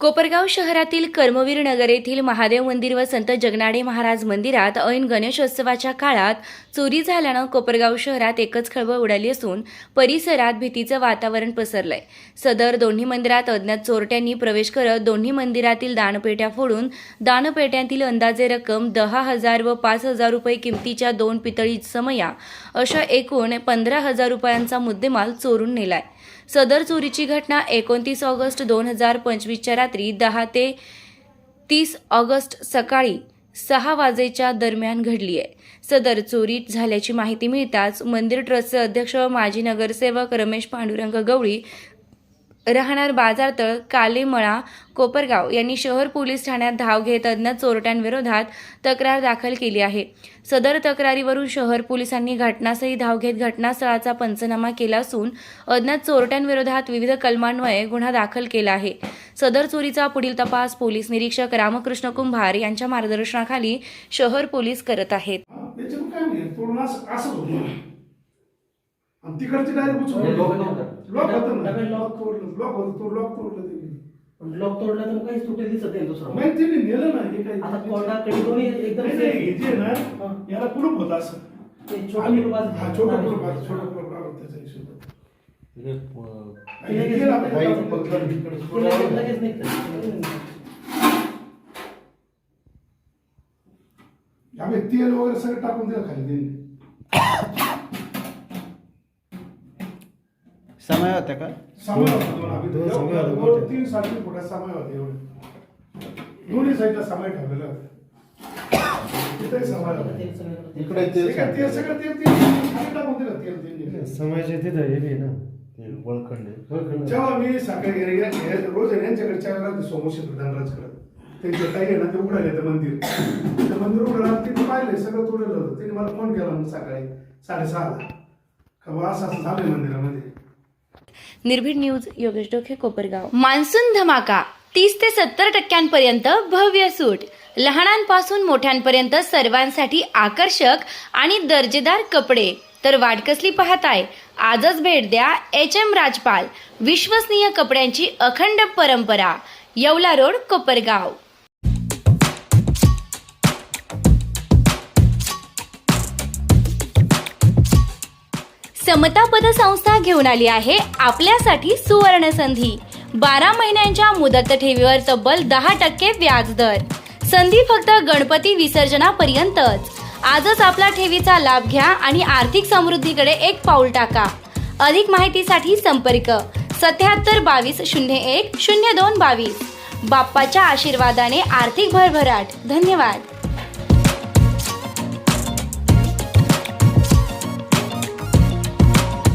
कोपरगाव शहरातील कर्मवीर नगर येथील महादेव मंदिर व संत जगनाडे महाराज मंदिरात ऐन गणेशोत्सवाच्या काळात चोरी झाल्यानं कोपरगाव शहरात एकच खळबळ उडाली असून परिसरात भीतीचं वातावरण पसरलंय. सदर दोन्ही मंदिरात अज्ञात चोरट्यांनी प्रवेश करत दोन्ही मंदिरातील दानपेट्या फोडून दानपेट्यांतील अंदाजे रक्कम दहा हजार व पाच हजार रुपये किमतीच्या दोन पितळी समया अशा एकूण पंधरा हजार रुपयांचा मुद्देमाल चोरून नेलाय. सदर चोरीची घटना एकोणतीस ऑगस्ट दोन हजार पंचवीसच्या रात्री दहा ते तीस ऑगस्ट सकाळी सहा वाजेच्या दरम्यान घडली आहे सदर चोरी झाल्याची माहिती मिळताच मंदिर ट्रस्टचे अध्यक्ष व माजी नगरसेवक रमेश पांडुरंग गवळी राहणार बाजारतळ कालेमळा कोपरगाव यांनी शहर पोलीस ठाण्यात धाव घेत अज्ञात चोरट्यांविरोधात तक्रार दाखल केली आहे. सदर तक्रारीवरून शहर पोलिसांनी घटनास्थळी धाव घेत घटनास्थळाचा पंचनामा केला असून अज्ञात चोरट्यांविरोधात विविध कलमान्वये गुन्हा दाखल केला आहे. सदर चोरीचा पुढील तपास पोलीस निरीक्षक रामकृष्ण कुंभार यांच्या मार्गदर्शनाखाली शहर पोलीस करत आहेत. तिकडची लॉक तोडलं तर मग काहीच तुटेल दिसत नाही दुसरं. माहिती त्यांनी नेलं ना हे काय आता दोन्ही एकदम नाही, नाही. हे जे ना. याला कुलूप होतं असं. ते छोटं कुलूप छोटं कुलूप. आम्ही तेल वगैरे सगळं टाकून दिलं खाली समय होता का? समय होता दोन. तीन साडे फुटा समय होते एवढे. दोन्ही साईडला समय ठेवलेला होता. इकडे तेल सगळं तेल तेल तेल टाकून दिलं तेल त्यांनी समाजाचे तिथं हे ना. वळखंड आहे. वळखंड. जेव्हा मी सकाळी गेले रोज आहे ना यांच्याकडे चार वेळा सोमोशी धनराज करत. त्यांचे काही आहे ना ते उघडायला ते मंदिर. ते मंदिर उघडलं तिने पाहिलं सगळं तोडलेलं होतं. तिने मला फोन केला मग सकाळी साडेसहाला का बा असं असं झालंय मंदिरामध्ये. निर्भीड न्यूज योगेश डोखे कोपरगाव. मान्सून धमाका. तीस ते सत्तर टक्क्यांपर्यंत भव्य सूट. लहानांपासून मोठ्यांपर्यंत सर्वांसाठी आकर्षक आणि दर्जेदार कपडे. तर वाट कसली पाहताय? आजच भेट द्या एच एम राजपाल विश्वसनीय कपड्यांची अखंड परंपरा येवला रोड कोपरगाव. समता पतसंस्था घेऊन आली आहे आपल्यासाठी सुवर्ण संधी. बारा महिन्यांच्या मुदत ठेवीवर तब्बल दहा टक्के व्याज दर संधी फक्त गणपती विसर्जनापर्यंतच. आजच आपला ठेवीचा लाभ घ्या आणि आर्थिक समृद्धीकडे एक पाऊल टाका. अधिक माहितीसाठी संपर्क सत्याहत्तर बावीस शून्य एक शून्य दोन बावीस. बाप्पाच्या आशीर्वादाने आर्थिक भरभराट. धन्यवाद.